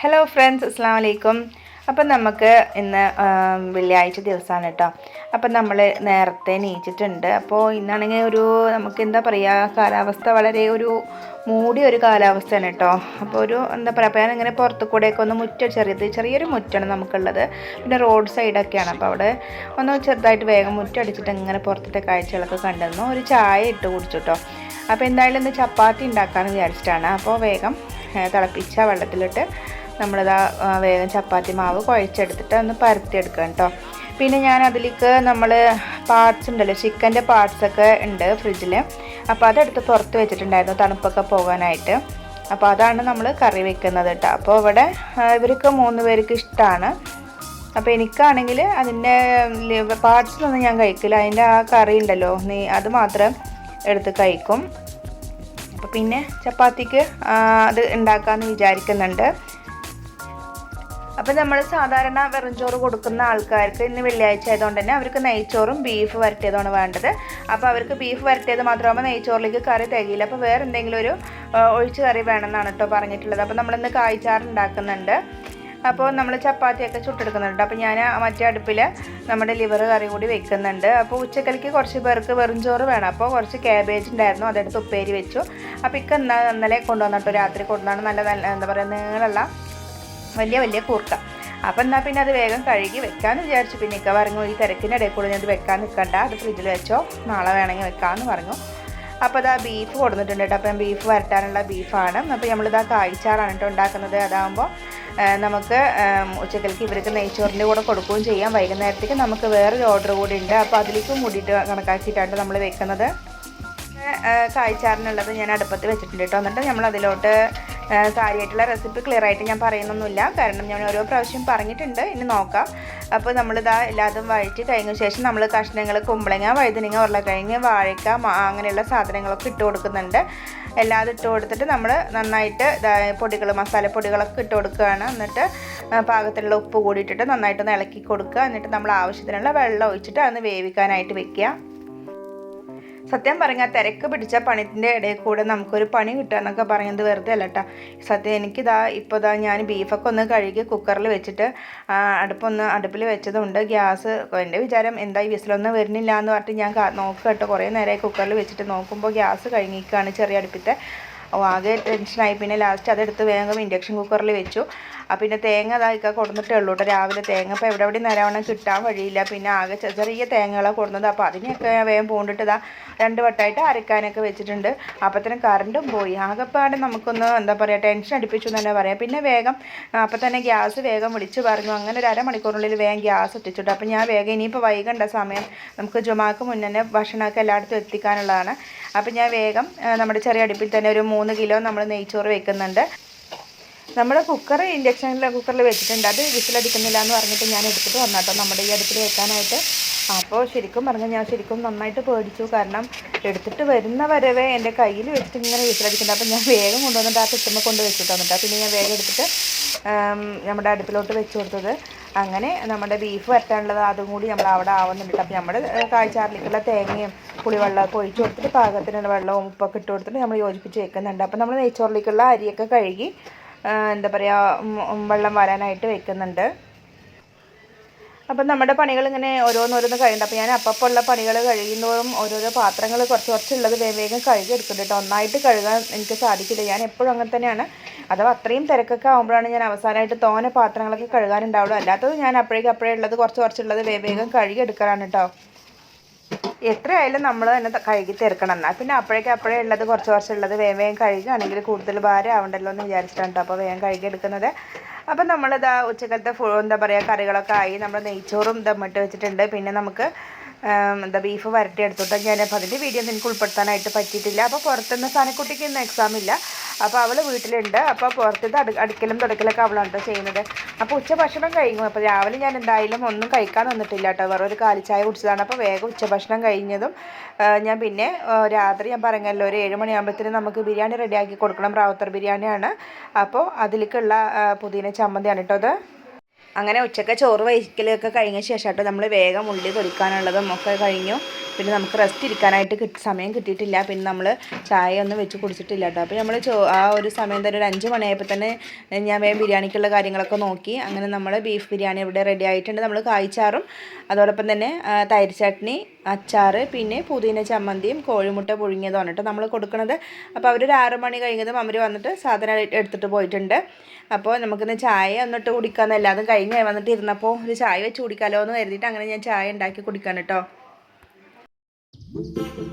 Hello friends അസ്സാം വലൈക്കും അപ്പം നമുക്ക് ഇന്ന് വെള്ളിയാഴ്ച ദിവസമാണ് കേട്ടോ. അപ്പം നമ്മൾ നേരത്തെ നീച്ചിട്ടുണ്ട് അപ്പോൾ ഇന്നാണെങ്കിൽ ഒരു നമുക്ക് എന്താ പറയുക കാലാവസ്ഥ വളരെ ഒരു മൂടിയ ഒരു കാലാവസ്ഥയാണ് കേട്ടോ. അപ്പോൾ ഒരു എന്താ പറയുക അപ്പോൾ ഞാനിങ്ങനെ പുറത്ത് കൂടെയൊക്കെ ഒന്ന് മുറ്റ ചെറിയത് ചെറിയൊരു മുറ്റാണ് നമുക്കുള്ളത്. പിന്നെ റോഡ് സൈഡൊക്കെയാണ്. അപ്പോൾ അവിടെ ഒന്ന് ചെറുതായിട്ട് വേഗം മുറ്റടിച്ചിട്ട് ഇങ്ങനെ പുറത്തത്തെ കാഴ്ചകളൊക്കെ കണ്ടിരുന്നു. ഒരു ചായ ഇട്ട് കുടിച്ചു കേട്ടോ. അപ്പോൾ എന്തായാലും ഇന്ന് ചപ്പാത്തി ഉണ്ടാക്കാമെന്ന് വിചാരിച്ചിട്ടാണ്. അപ്പോൾ വേഗം തിളപ്പിച്ച വെള്ളത്തിലിട്ട് നമ്മളിതാ വേഗം ചപ്പാത്തി മാവ് കുഴച്ചെടുത്തിട്ട് ഒന്ന് പരത്തിയെടുക്കാം കേട്ടോ. പിന്നെ ഞാൻ അതിലേക്ക് നമ്മൾ പാർട്സ് ഉണ്ടല്ലോ ചിക്കന്റെ പാർട്സൊക്കെ ഉണ്ട് ഫ്രിഡ്ജിൽ അപ്പോൾ അതെടുത്ത് പുറത്ത് വെച്ചിട്ടുണ്ടായിരുന്നു തണുപ്പൊക്കെ പോകാനായിട്ട്. അപ്പോൾ അതാണ് നമ്മൾ കറി വെക്കുന്നത് കേട്ടോ. അപ്പോൾ ഇവിടെ ഇവർക്ക് മൂന്ന് പേർക്ക് ഇഷ്ടമാണ് അപ്പോൾ എനിക്കാണെങ്കിൽ അതിന്റെ പാർട്സിലൊന്നും ഞാൻ കഴിക്കില്ല. അതിന്റെ ആ കറി ഉണ്ടല്ലോ നീ അത് മാത്രം എടുത്ത് കഴിക്കും. അപ്പോൾ പിന്നെ ചപ്പാത്തിക്ക് അത് ഉണ്ടാക്കാമെന്ന് വിചാരിക്കുന്നുണ്ട്. അപ്പം നമ്മൾ സാധാരണ വെറും ചോറ് കൊടുക്കുന്ന ആൾക്കാർക്ക് ഇന്ന് വെള്ളിയാഴ്ച ആയതുകൊണ്ട് തന്നെ അവർക്ക് നെയ്ച്ചോറും ബീഫ് വരട്ടിയതാണ് വേണ്ടത്. അപ്പോൾ അവർക്ക് ബീഫ് വരട്ടിയത് മാത്രമാകുമ്പോൾ നെയ്ച്ചോറിലേക്ക് കറി തികയില്ല. അപ്പോൾ വേറെ എന്തെങ്കിലും ഒരു ഒഴിച്ചു കറി വേണമെന്നാണ് കേട്ടോ പറഞ്ഞിട്ടുള്ളത്. അപ്പോൾ നമ്മളിന്ന് കായ്ച്ചാറ് ഉണ്ടാക്കുന്നുണ്ട്. അപ്പോൾ നമ്മൾ ചപ്പാത്തിയൊക്കെ ചുട്ടെടുക്കുന്നുണ്ട്. അപ്പോൾ ഞാൻ മറ്റേ അടുപ്പിൽ നമ്മുടെ ലിവർ കറി കൂടി വെക്കുന്നുണ്ട്. അപ്പോൾ ഉച്ചക്കലേക്ക് കുറച്ച് പേർക്ക് വെറും ചോറ് വേണം. അപ്പോൾ കുറച്ച് ക്യാബേജ് ഉണ്ടായിരുന്നു. അതെടുത്ത് ഉപ്പേരി വെച്ചു. അപ്പോൾ ഇക്ക ഇന്ന ഇന്നലെ കൊണ്ടുവന്നിട്ടോ. രാത്രി കൊണ്ടുവന്നാണ്. നല്ല നല്ല എന്താ പറയുക നീളമുള്ള വലിയ വലിയ കൂർക്ക. അപ്പം എന്നാൽ പിന്നെ അത് വേഗം കഴുകി വെക്കാമെന്ന് വിചാരിച്ചു. പിന്നെ ഇക്ക പറഞ്ഞു ഈ തിരക്കിന്റെ ഇടയിൽ കൂടെ ഞാൻ ഇത് വെക്കാൻ നിൽക്കണ്ട അത് ഫ്രിഡ്ജിൽ വെച്ചോ നാളെ വേണമെങ്കിൽ വെക്കാമെന്ന് പറഞ്ഞു. അപ്പോൾ അതാ ബീഫ് കൊടുത്തിട്ടുണ്ട് കേട്ടോ. അപ്പം ബീഫ് വരട്ടാനുള്ള ബീഫാണ് അപ്പോൾ നമ്മളിതാ കായ്ച്ചാറാണ് കേട്ടോ ഉണ്ടാക്കുന്നത്. അതാകുമ്പോൾ നമുക്ക് ഉച്ചക്കലേക്ക് ഇവർക്ക് നെയ്ച്ചോറിന്റെ കൂടെ കൊടുക്കുകയും ചെയ്യാം. വൈകുന്നേരത്തേക്ക് നമുക്ക് വേറൊരു ഓർഡർ കൂടി ഉണ്ട്. അപ്പോൾ അതിലേക്ക് മൂടിയിട്ട് കണക്കാക്കിയിട്ടാണ് നമ്മൾ വെക്കുന്നത്. കായ്ച്ചാറിനുള്ളത് ഞാൻ അടുപ്പത്ത് വെച്ചിട്ടുണ്ട് കേട്ടോ. എന്നിട്ട് നമ്മൾ അതിലോട്ട് കാര്യമായിട്ടുള്ള റെസിപ്പി ക്ലിയർ ആയിട്ട് ഞാൻ പറയുന്നൊന്നുമില്ല. കാരണം ഞാൻ ഓരോ പ്രാവശ്യം പറഞ്ഞിട്ടുണ്ട്. ഇനി നോക്കാം. അപ്പോൾ നമ്മളിതാ എല്ലാതും വഴറ്റി കഴിഞ്ഞ ശേഷം നമ്മൾ കഷ്ണങ്ങൾ കുമ്പളങ്ങ വഴുതനങ്ങ ഉരുളക്കിഴങ്ങ് വാഴക്ക അങ്ങനെയുള്ള സാധനങ്ങളൊക്കെ ഇട്ട് കൊടുക്കുന്നുണ്ട്. എല്ലാതും ഇട്ട് കൊടുത്തിട്ട് നമ്മൾ നന്നായിട്ട് പൊടികൾ മസാലപ്പൊടികളൊക്കെ ഇട്ട് കൊടുക്കുകയാണ്. എന്നിട്ട് പാകത്തിലുള്ള ഉപ്പ് കൂടി ഇട്ടിട്ട് നന്നായിട്ടൊന്ന് ഇളക്കി കൊടുക്കുക. എന്നിട്ട് നമ്മൾ ആവശ്യത്തിനുള്ള വെള്ളം ഒഴിച്ചിട്ട് അതൊന്ന് വേവിക്കാനായിട്ട് വെക്കുക. സത്യം പറഞ്ഞാൽ തിരക്ക് പിടിച്ച പണിന്റെ ഇടയിൽ കൂടെ നമുക്കൊരു പണി കിട്ടുക എന്നൊക്കെ പറയുന്നത് വെറുതെ അല്ല കേട്ടോ സത്യം എനിക്കിതാ ഇപ്പോൾ ഇതാ ഞാൻ ബീഫൊക്കെ ഒന്ന് കഴുകി കുക്കറിൽ വെച്ചിട്ട് അടുപ്പൊന്ന് അടുപ്പിൽ വെച്ചതുകൊണ്ട് ഗ്യാസ് എന്റെ വിചാരം എന്താ ഈ വിസിലൊന്നും വരുന്നില്ല എന്ന് പറഞ്ഞിട്ട് ഞാൻ നോക്കുക കേട്ടോ. കുറേ നേരമായി കുക്കറിൽ വെച്ചിട്ട് നോക്കുമ്പോൾ ഗ്യാസ് കഴിഞ്ഞിരിക്കുകയാണ് ചെറിയ അടുപ്പിത്തെ. ഓ ആകെ ടെൻഷനായി പിന്നെ ലാസ്റ്റ് അതെടുത്ത് വേഗം ഇൻഡക്ഷൻ കുക്കറിൽ വെച്ചു. ആ പിന്നെ തേങ്ങ അതായിക്ക കൊടുത്തിട്ടേ ഉള്ളൂ കേട്ടോ രാവിലെ തേങ്ങ ഇപ്പോൾ എവിടെ എവിടെ നേരവണ്ണം കിട്ടാൻ വഴിയില്ല. പിന്നെ ആകെ ചെറിയ തേങ്ങകളാണ് കൊടുക്കുന്നത് അപ്പോൾ അതിനെയൊക്കെ വേഗം പൂണ്ടിട്ട് ഇതാ രണ്ട് വട്ടമായിട്ട് അരക്കാനൊക്കെ വെച്ചിട്ടുണ്ട്. അപ്പത്തന്നെ കറണ്ടും പോയി. ആകെപ്പാട് നമുക്കൊന്ന് എന്താ പറയുക ടെൻഷൻ അടുപ്പിച്ചു എന്ന് തന്നെ പറയാം. പിന്നെ വേഗം അപ്പം തന്നെ ഗ്യാസ് വേഗം വിളിച്ച് പറഞ്ഞു. അങ്ങനെ ഒരു അരമണിക്കൂറിനുള്ളിൽ വേഗം ഗ്യാസ് എത്തിച്ചിട്ടു. അപ്പം ഞാൻ വേഗം ഇനിയിപ്പോൾ വൈകണ്ട സമയം നമുക്ക് ജുമാക്ക് മുന്നേ ഭക്ഷണമൊക്കെ എല്ലായിടത്തും എത്തിക്കാനുള്ളതാണ്. അപ്പം ഞാൻ വേഗം നമ്മുടെ ചെറിയ അടുപ്പിൽ തന്നെ ഒരു മൂന്ന് കിലോ നമ്മൾ നെയ്ച്ചോറ് വെക്കുന്നുണ്ട്. നമ്മുടെ കുക്കർ ഇൻഡക്ഷൻ കുക്കറിൽ വെച്ചിട്ടുണ്ട്. അത് വിസിലടിക്കുന്നില്ല എന്ന് പറഞ്ഞിട്ട് ഞാൻ എടുത്തിട്ട് വന്നാട്ടോ. നമ്മുടെ ഈ അടുപ്പിൽ വെക്കാനായിട്ട്. അപ്പോൾ ശരിക്കും പറഞ്ഞാൽ ഞാൻ ശരിക്കും നന്നായിട്ട് പേടിച്ചു. കാരണം എടുത്തിട്ട് വരുന്ന വരവേ എന്റെ കയ്യിൽ വെച്ചിട്ട് ഇങ്ങനെ വിസിലടിക്കുന്നുണ്ട് അപ്പോൾ ഞാൻ വേഗം കൊണ്ടുവന്നിട്ട് ആ കിട്ടുമ്പോൾ കൊണ്ട് വെച്ചിട്ട് വന്നിട്ട് പിന്നെ ഞാൻ വേഗം എടുത്തിട്ട് നമ്മുടെ അടുപ്പിലോട്ട് വെച്ച് കൊടുത്തത്. അങ്ങനെ നമ്മുടെ ബീഫ് വരട്ടാനുള്ളത് അതും കൂടി നമ്മൾ അവിടെ ആവുന്നുണ്ട്. അപ്പോൾ നമ്മുടെ കാഴ്ചാറിലേക്കുള്ള തേങ്ങയും പുളിവെള്ളമൊക്കെ ഒഴിച്ച് കൊടുത്തിട്ട് പാകത്തിനുള്ള വെള്ളവും ഉപ്പൊക്കെ ഇട്ട് കൊടുത്തിട്ട് നമ്മൾ യോജിപ്പിച്ച് വെക്കുന്നുണ്ട്. അപ്പോൾ നമ്മൾ നെയ്ച്ചോറിലേക്കുള്ള അരിയൊക്കെ കഴുകി എന്താ പറയുക വെള്ളം വരാനായിട്ട് വെക്കുന്നുണ്ട്. അപ്പം നമ്മുടെ പണികൾ ഇങ്ങനെ ഓരോന്നോരോന്ന് കഴിയുന്നുണ്ട്. അപ്പോൾ ഞാൻ അപ്പം ഉള്ള പണികൾ കഴിയുന്നതോറും ഓരോരോ പാത്രങ്ങൾ കുറച്ച് കുറച്ചുള്ളത് വേഗം വേഗം കഴുകി എടുക്കുന്നുണ്ട് കേട്ടോ. ഒന്നായിട്ട് കഴുകാൻ എനിക്ക് സാധിക്കില്ല. ഞാൻ എപ്പോഴും അങ്ങനെ തന്നെയാണ്. അഥവാ അത്രയും തിരക്കൊക്കെ ആകുമ്പോഴാണ് ഞാൻ അവസാനമായിട്ട് തോന പാത്രങ്ങളൊക്കെ കഴുകാനുണ്ടാവുള്ളൂ. അല്ലാത്തത് ഞാൻ അപ്പോഴേക്കും അപ്പോഴേ ഉള്ളത് കുറച്ച് കുറച്ചുള്ളത് വേഗം വേഗം കഴുകി എടുക്കാറാണ് കേട്ടോ. എത്രയായാലും നമ്മൾ തന്നെ കഴുകി തീർക്കണം എന്നാൽ പിന്നെ അപ്പോഴേക്കും അപ്പോഴേ ഉള്ളത് കുറച്ച് കുറച്ചുള്ളത് വേഗം വേഗം കഴുകുകയാണെങ്കിൽ കൂടുതൽ ഭാരം ആവണ്ടല്ലോ എന്ന് വിചാരിച്ചിട്ടാണ് കേട്ടോ അപ്പോൾ വേഗം കഴുകി എടുക്കുന്നത് അപ്പം നമ്മളിതാ ഉച്ചക്കലത്തെ ഫു എന്താ പറയുക കറികളൊക്കെ ആയി. നമ്മൾ നെയ്ച്ചോറും ദമ്മിട്ട് വെച്ചിട്ടുണ്ട്. പിന്നെ നമുക്ക് എന്താ ബീഫ് വരട്ടി എടുത്തോട്ടെ ഞാൻ അപ്പോൾ അതിന്റെ വീഡിയോ എനിക്ക് ഉൾപ്പെടുത്താനായിട്ട് പറ്റിയിട്ടില്ല. അപ്പോൾ പുറത്തുനിന്ന് സാനക്കുട്ടിക്ക് ഇന്ന് എക്സാം ഇല്ല. അപ്പോൾ അവൾ വീട്ടിലുണ്ട്. അപ്പോൾ പുറത്തത് അടു അടുക്കലും തുടക്കലൊക്കെ അവളാണ് കേട്ടോ ചെയ്യുന്നത്. അപ്പോൾ ഉച്ച ഭക്ഷണം കഴിഞ്ഞു. അപ്പോൾ രാവിലെ ഞാൻ എന്തായാലും ഒന്നും കഴിക്കാൻ വന്നിട്ടില്ല കേട്ടോ. വേറെ ഒരു കാലിച്ചായ കുടിച്ചതാണ്. അപ്പോൾ വേഗം ഉച്ചഭക്ഷണം കഴിഞ്ഞതും ഞാൻ പിന്നെ രാത്രി ഞാൻ പറഞ്ഞല്ലോ ഒരു ഏഴ് മണിയാകുമ്പോഴത്തേനും നമുക്ക് ബിരിയാണി റെഡിയാക്കി കൊടുക്കണം. റാവുത്തർ ബിരിയാണിയാണ്. അപ്പോൾ അതിലേക്കുള്ള പുതിന ചമ്മന്തിയാണ് കേട്ടോ അത്. അങ്ങനെ ഉച്ചയ്ക്ക് ചോറ് വഹിക്കലൊക്കെ കഴിഞ്ഞ ശേഷം കേട്ടോ നമ്മൾ വേഗം ഉള്ളി പൊരിക്കാനുള്ളതും ഒക്കെ കഴിഞ്ഞു. പിന്നെ നമുക്ക് റെസ്റ്റ് ഇരിക്കാനായിട്ട് കിട്ടി സമയം കിട്ടിയിട്ടില്ല. പിന്നെ നമ്മൾ ചായ ഒന്നും വെച്ച് കുടിച്ചിട്ടില്ല കേട്ടോ അപ്പോൾ നമ്മൾ ആ ഒരു സമയം തന്നെ ഒരു അഞ്ച് മണിയായപ്പോൾ തന്നെ ഞാൻ വേഗം ബിരിയാണിക്കുള്ള കാര്യങ്ങളൊക്കെ നോക്കി. അങ്ങനെ നമ്മൾ ബീഫ് ബിരിയാണി ഇവിടെ റെഡി ആയിട്ടുണ്ട്. നമ്മൾ കായ്ച്ചാറും അതോടൊപ്പം തന്നെ തൈര് ചട്നി അച്ചാർ പിന്നെ പുതിന ചമ്മന്തിയും കോഴിമുട്ട പുഴുങ്ങിയതും കേട്ടോ നമ്മൾ കൊടുക്കുന്നത് അപ്പോൾ അവരൊരു ആറ് മണി കഴിഞ്ഞതും അവർ വന്നിട്ട് സാധനം എടുത്തിട്ട് പോയിട്ടുണ്ട്. അപ്പോൾ നമുക്കിന്ന് ചായ ഒന്നിട്ട് കുടിക്കാമെന്നല്ലാതെ കഴിഞ്ഞ് വന്നിട്ട് ഇരുന്നപ്പോൾ ഒരു ചായ വെച്ച് കുടിക്കാമല്ലോ എന്ന് കരുതിയിട്ട് അങ്ങനെ ഞാൻ ചായ ഉണ്ടാക്കി കുടിക്കാൻ കേട്ടോ Música